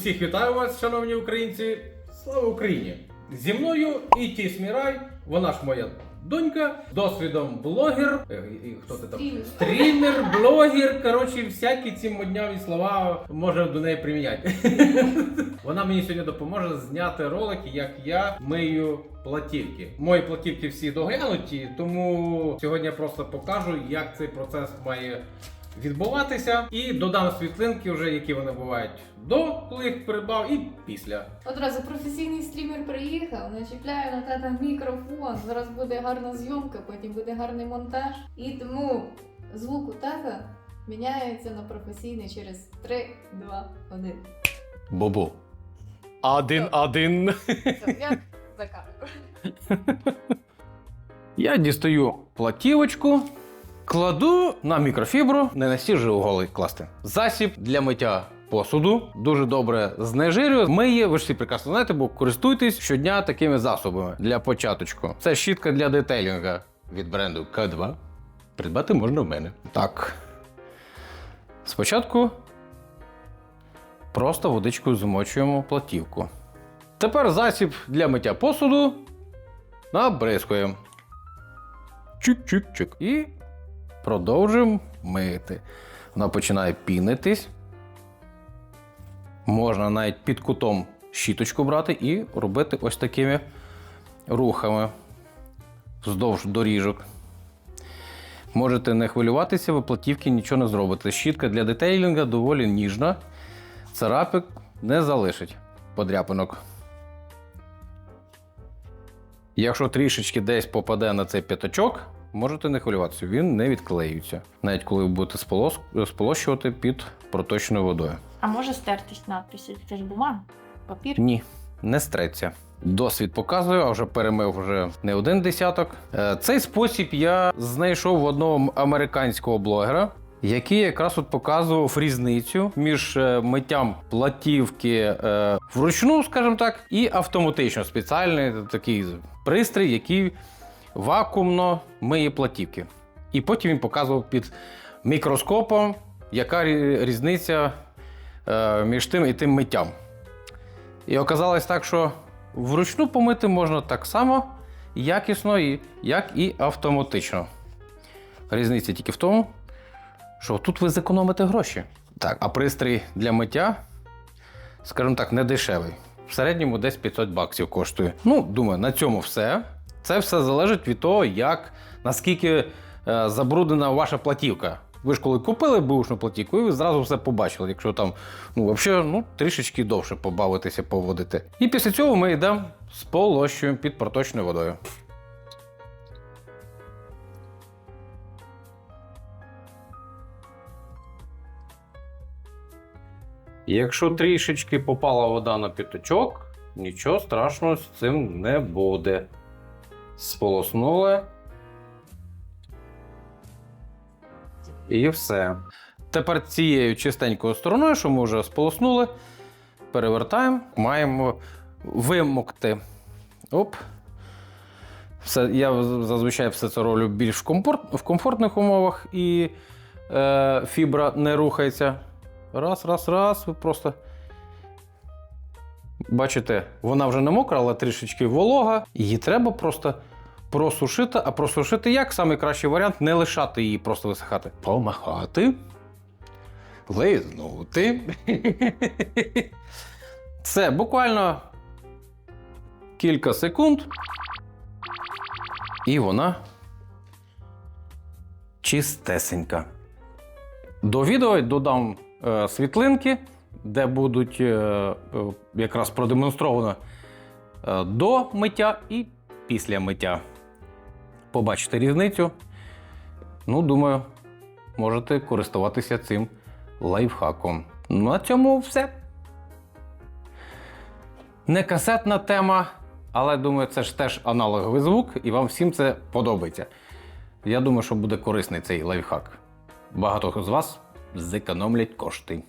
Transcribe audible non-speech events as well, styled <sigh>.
Усіх вітаю вас, шановні українці! Слава Україні! Зі мною Іті Смірай, вона ж моя донька, досвідом блогер. е, і Хто ти там? Стрімер. Стрімер, блогер. Коротше, всякі ці модняві слова може до неї приміняти. <laughs> Вона мені сьогодні допоможе зняти ролики, як я мию платівки. Мої платівки всі доглянуті, тому сьогодні я просто покажу, як цей процес має відбуватися, і додам світлинки, вже які вони бувають до, коли їх придбав, і після. Одразу професійний стрімер приїхав, начіпляє на тата мікрофон. Зараз буде гарна зйомка, потім буде гарний монтаж. І тому звук у тата міняється на професійний через 3, 2, 1. Бобо. Один один. Все, як за. <laughs> Я дістаю платівочку, кладу на мікрофібру, не настільки же голий класти. Засіб для миття посуду дуже добре знежирює. Миє, ви ж всі прекрасно знаєте, бо користуйтесь щодня такими засобами для початочку. Це щітка для детейлінга від бренду К2. Придбати можна в мене. Так. Спочатку просто водичкою змочуємо платівку. Тепер засіб для миття посуду набризкуємо. Чик-чик-чик. І продовжуємо мити. Вона починає пінитись. Можна навіть під кутом щіточку брати і робити ось такими рухами вздовж доріжок. Можете не хвилюватися, ви платівки нічого не зробите. Щітка для детейлінга доволі ніжна. Царапик не залишить подряпинок. Якщо трішечки десь попаде на цей п'ятачок, можете не хвилюватися, він не відклеюється, навіть коли ви будете сполос... сполощувати під проточною водою. А може стертись надписи? Це ж бумага, папір. Ні, не стреться. Досвід показує, а вже перемив вже не один десяток. Е, Цей спосіб я знайшов в одного американського блогера, який якраз от показував різницю між е, миттям платівки е, вручну, скажімо так, і автоматично спеціальний такий пристрій, який вакуумно миє платівки. І потім він показував під мікроскопом, яка різниця е, між тим і тим миттям. І оказалось так, що вручну помити можна так само якісно, як і автоматично. Різниця тільки в тому, що тут ви зекономите гроші. Так, а пристрій для миття, скажімо так, не дешевий. В середньому десь 500 баксів коштує. Ну, думаю, на цьому все. Це все залежить від того, як наскільки е, забруднена ваша платівка. Ви ж коли купили бушну платівку, і ви зразу все побачили. Якщо там ну, взагалі, ну, трішечки довше побавитися, поводити. І після цього ми йдемо сполощуємо під проточною водою. Якщо трішечки попала вода на п'ятачок, нічого страшного з цим не буде. Сполоснули. І все. Тепер цією чистенькою стороною, що ми вже сполоснули, перевертаємо, маємо вимокти. Оп. Все, я зазвичай все це роблю більш в, комфорт, в комфортних умовах і е, фібра не рухається. Раз, раз, раз. Ви просто. Бачите, вона вже не мокра, але трішечки волога. Її треба просто просушити. А просушити як? Самий кращий варіант не лишати її просто висихати. Помахати. Лизнути. <laughs> Це буквально кілька секунд. І вона чистесенька. До відео додам е, світлинки, де будуть е, е, якраз продемонстровано е, до миття і після миття. Побачите різницю. Ну, думаю, можете користуватися цим лайфхаком. Ну, На цьому все. Не касетна тема, але думаю, це ж теж аналоговий звук, і вам всім це подобається. Я думаю, що буде корисний цей лайфхак. Багато з вас зекономлять кошти.